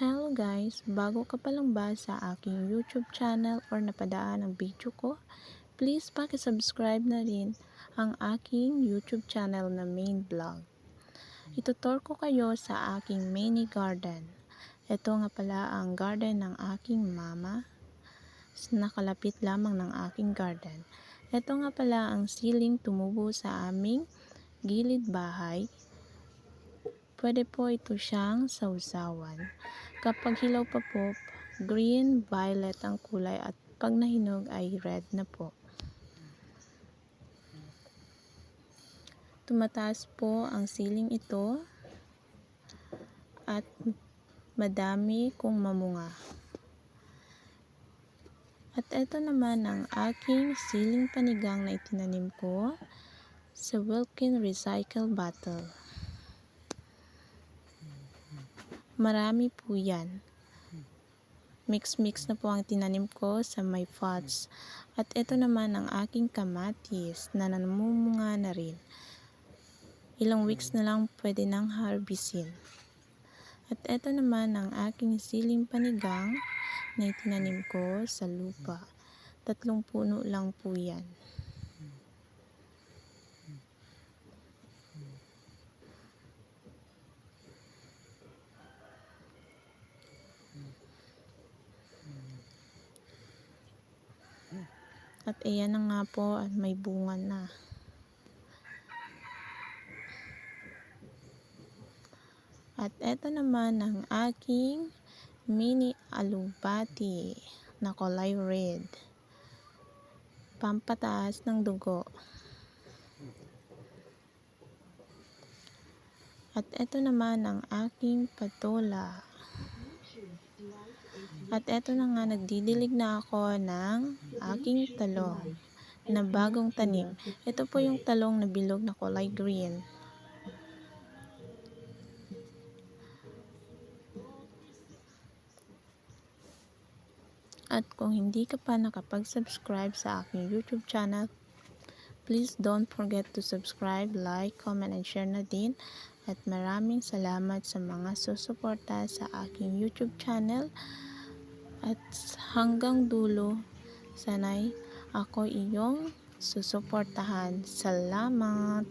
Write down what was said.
Hello guys! Bago ka pa lang ba sa aking YouTube channel or napadaan ang video ko, please subscribe na rin ang aking YouTube channel na main vlog. Itutor ko kayo sa aking mini garden. Ito nga pala ang garden ng aking mama. Nakalapit lamang ng aking garden. Ito nga pala ang siling tumubo sa aming gilid bahay Pwede po ito siyang sausawan. Kapag hilaw pa po, green, violet ang kulay at pag nahinog ay red na po. Tumataas po ang siling ito at madami kong mamunga. At ito naman ang aking siling panigang na itinanim ko sa Wilkin Recycle Bottle. Marami po yan. Mix-mix na po ang tinanim ko sa my pots. At ito naman ang aking kamatis na namumunga na rin. Ilang weeks na lang pwede nang harvestin. At ito naman ang aking siling panigang na itinanim ko sa lupa. Tatlong puno lang po yan. At ayan na nga po at may bunga na. At eto naman ang aking mini alubati na kulay red. Pampataas ng dugo. At eto naman ang aking patola. At eto na nga, nagdidilig na ako ng aking talong na bagong tanim. Ito po yung talong na bilog na kulay green. At kung hindi ka pa nakapag-subscribe sa aking YouTube channel, please don't forget to subscribe, like, comment, and share na din. At maraming salamat sa mga susuporta sa aking YouTube channel. At hanggang dulo, sanay ako iyong susuportahan. Salamat!